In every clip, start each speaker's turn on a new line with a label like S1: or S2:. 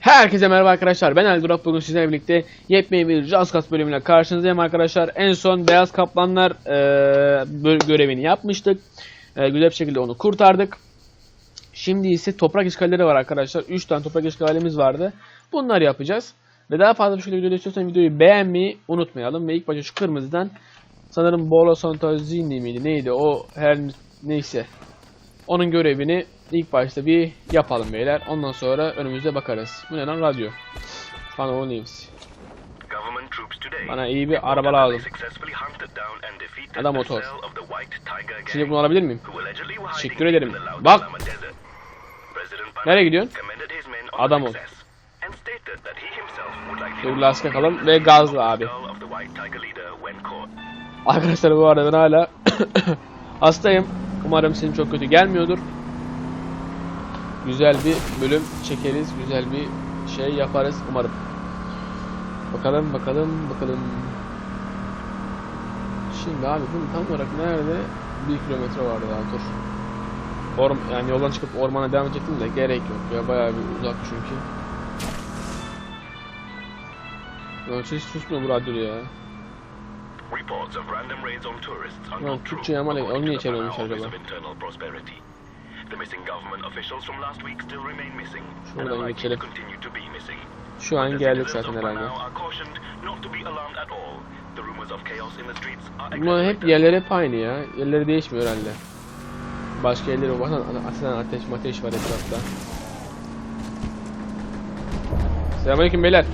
S1: Herkese merhaba arkadaşlar. Ben Eldurap. Bugün sizlerle birlikte yepyeni bir Jaskas bölümüyle karşınızdayım arkadaşlar. En son Beyaz Kaplanlar bö- görevini yapmıştık. Eee, güzel bir şekilde onu kurtardık. Şimdi ise toprak işgalleri var arkadaşlar. 3 tane toprak işgalimiz vardı. Bunları yapacağız. Ve daha fazla bir şekilde video istiyorsan videoyu beğenmeyi unutmayalım. Ve ilk başta şu kırmızıdan sanırım Bolo Santazini miydi neydi o her neyse. Onun görevini ilk başta bir yapalım beyler. Ondan sonra önümüze bakarız. Bu ne lan radyo?
S2: Troops today
S1: Bana iyi bir araba lazım.
S2: the
S1: motor. Şimdi bunu alabilir miyim? Teşekkür ederim. Bak. Nereye gidiyorsun? Adam ol.
S2: success and stated that he himself would likely
S1: Dur
S2: be
S1: lastik
S2: the
S1: akalım ve gazla abi. Arkadaşlar bu arada ben hala hastayım. Umarım sesim çok kötü gelmiyordur. Güzel bir bölüm çekeriz. Güzel bir şey yaparız umarım. Bakalım bakalım bakalım. Şimdi abi bunun tam olarak nerede? Bir kilometre vardı daha dur. Orm yani yoldan çıkıp ormana devam edecektim de gerek yok ya bayağı bir uzak çünkü. Hiç susmuyor bu radyo ya.
S2: Reports of random raids on tourists are
S1: Lan
S2: not true,
S1: Türkçe ama ne-
S2: according
S1: onu niye
S2: Office
S1: acaba?
S2: The missing government officials from last week still remain missing
S1: Şuradan geçelim. Şu an geldik zaten herhalde. Bunlar hep yerleri hep aynı ya. Yerleri değişmiyor herhalde. Başka yerleri var. Aslında ateş mateş var etrafta. Selamünaleyküm beyler.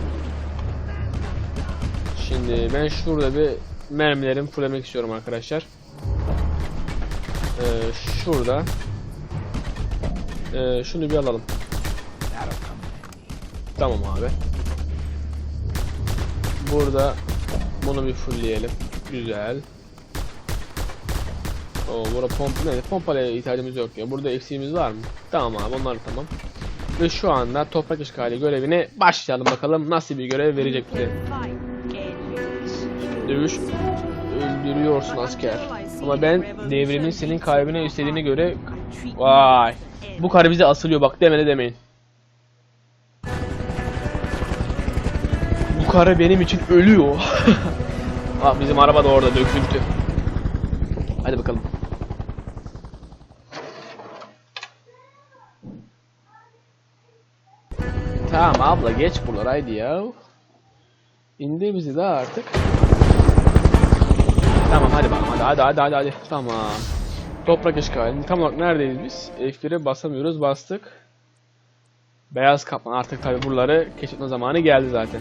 S1: Şimdi ben şurada bir mermilerimi fullemek istiyorum arkadaşlar. Ee, şurada. Ee, şunu bir alalım. Tamam abi. Burada bunu bir fullleyelim. Güzel. Oo, burada pomp ne? Pompaya ihtiyacımız yok ya. Burada eksiğimiz var mı? Tamam abi onlar tamam. Ve şu anda toprak işgali görevine başlayalım bakalım nasıl bir görev verecek bize. Dövüş öldürüyorsun asker. Ama ben devrimin senin kalbine istediğine göre vay. Bu karı bize asılıyor bak demene demeyin. Bu karı benim için ölüyor. ah bizim araba da orada döküldü. Hadi bakalım. Tamam abla geç buralar haydi ya. İndir bizi daha artık. Tamam hadi bakalım hadi hadi hadi hadi hadi. Tamam. Toprak işgali. Tam olarak neredeyiz biz? F1'e basamıyoruz bastık. Beyaz kaplan artık tabi buraları keşfetme zamanı geldi zaten.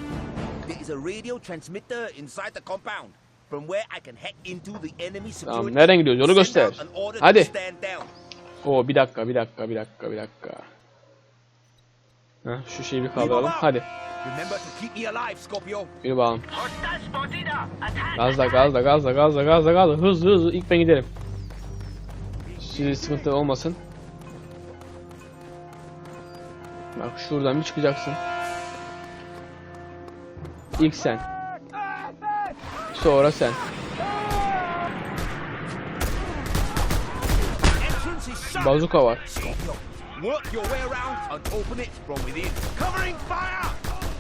S1: Tamam nereden gidiyoruz yolu göster. Hadi. Oo bir dakika bir dakika bir dakika bir dakika. Heh, şu şeyi bir kaldıralım. Hadi. Yürü bakalım. Gazla gazla gazla gazla gazla gazla hızlı hızlı ilk ben giderim. Size sıkıntı olmasın. Bak şuradan bir çıkacaksın. İlk sen. Sonra sen. Bazuka var.
S3: Scorpio, work your way around and open it from within. Covering fire.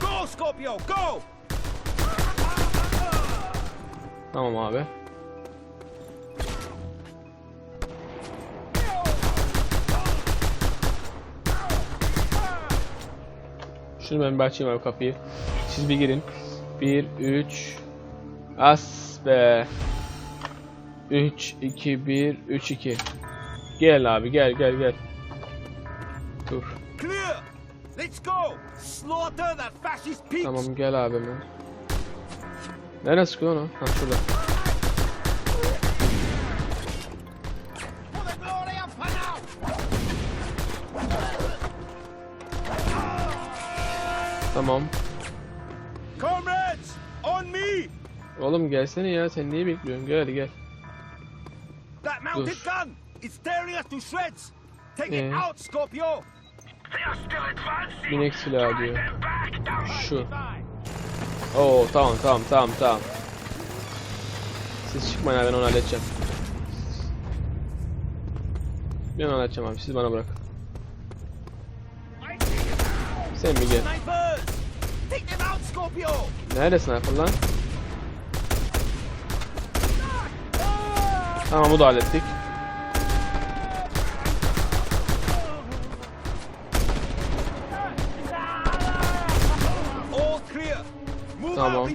S3: Go, Scorpio, go.
S1: Tamam abi. Şunu ben bir açayım abi kapıyı. Siz bir girin. 1, 3. As be. 3, 2, 1, 3, 2. Gel abi gel gel gel. Dur. Tamam gel abi hemen. Nereye sıkıyor lan o? Ha şurada. Tamam.
S3: Comrades, on me.
S1: Oğlum gelsene ya sen neyi bekliyorsun? Gel gel.
S3: That mounted gun is tearing us to shreds. Take
S1: Ee?
S3: it out, Scorpio.
S2: They are still advancing.
S1: Binek silahı diyor. Şu. Oo tamam tamam tamam tamam. Siz çıkmayın abi ben onu halledeceğim. Ben onu halledeceğim abi siz bana bırakın. Sen mi gel? Nerede sniper lan? Tamam bu da hallettik. Tamam.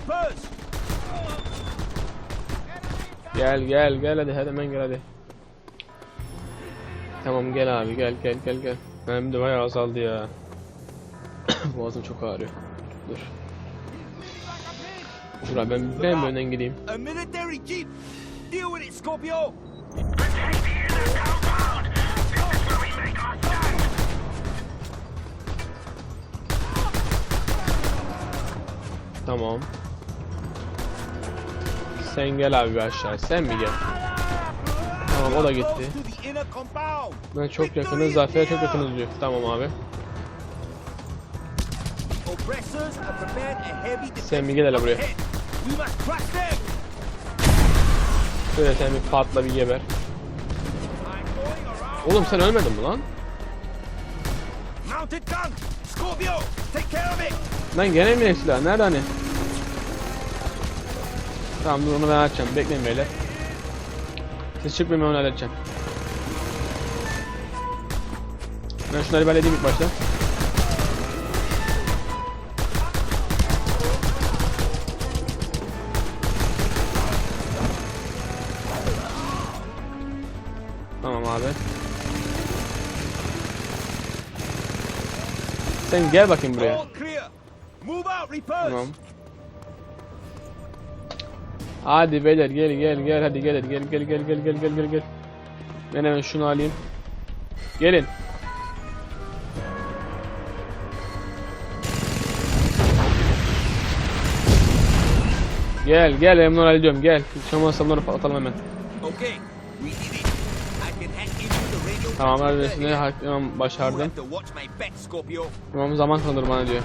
S1: Gel gel gel hadi hemen gel hadi. Tamam gel abi gel gel gel gel. Benim de bayağı azaldı ya. Boğazım çok ağrıyor. Dur. Abi ben, ben önden gideyim.
S3: A military jeep! Deal with it, Scorpio!
S1: Tamam. Sen gel abi aşağı. Sen mi gel? Tamam o da gitti. Ben çok yakınız. Zafer'e çok yakınız diyor. Tamam abi. Sen bir gel hele buraya. Şöyle sen bir patla bir geber. Oğlum sen ölmedin mi lan? Lan gene mi silah? Nerede hani? Tamam dur onu ben açacağım. Bekleyin beyler. Siz çıkmayın ben onu halledeceğim. Ben şunları halledeyim ilk başta. Sen gel bakayım buraya. Tamam. Hadi beyler gel gel gel hadi gel gel gel gel gel gel gel gel gel. Ben hemen şunu alayım. Gelin. Gel gel ben bunu hallediyorum gel. Çam asalları atalım hemen.
S3: Okay,
S1: Tamam vermesini
S3: hakikaten
S1: başardım. Tamam zaman kalır bana diyor.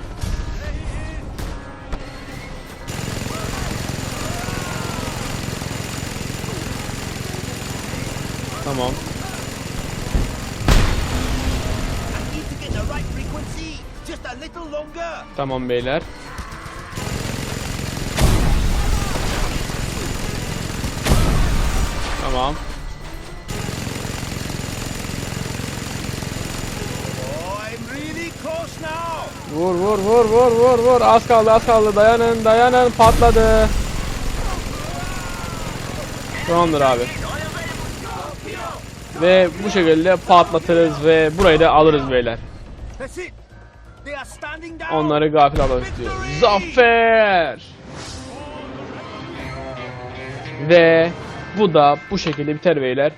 S1: Tamam. Tamam beyler. Tamam. Vur vur vur vur vur vur. Az kaldı az kaldı. Dayanın dayanın. Patladı. Tamamdır abi. Ve bu şekilde patlatırız ve burayı da alırız beyler. Onları gafil alırız diyor. Zafer! Ve bu da bu şekilde biter beyler.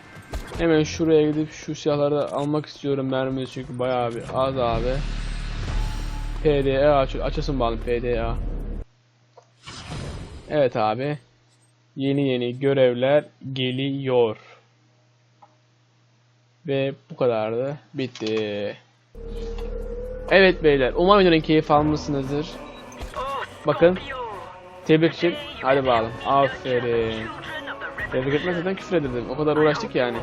S1: Hemen şuraya gidip şu silahları almak istiyorum mermimiz çünkü bayağı bir az abi. PDA aç açasın bağlı PDA. Evet abi. Yeni yeni görevler geliyor. Ve bu kadardı. Bitti. Evet beyler. Umarım videonun keyif almışsınızdır. Bakın. Tebrik için. Hadi bakalım. Aferin. Tebrik etmezsen küfür ederdim. O kadar uğraştık yani.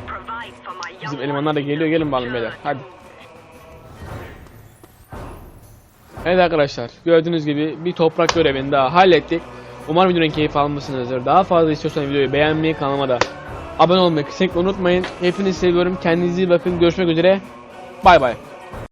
S1: Bizim elemanlar da geliyor. Gelin bakalım beyler. Hadi. Evet arkadaşlar. Gördüğünüz gibi bir toprak görevini daha hallettik. Umarım videonun keyif almışsınızdır. Daha fazla istiyorsanız videoyu beğenmeyi, kanalıma da abone olmayı kesinlikle unutmayın. Hepinizi seviyorum. Kendinize iyi bakın. Görüşmek üzere. Bay bay.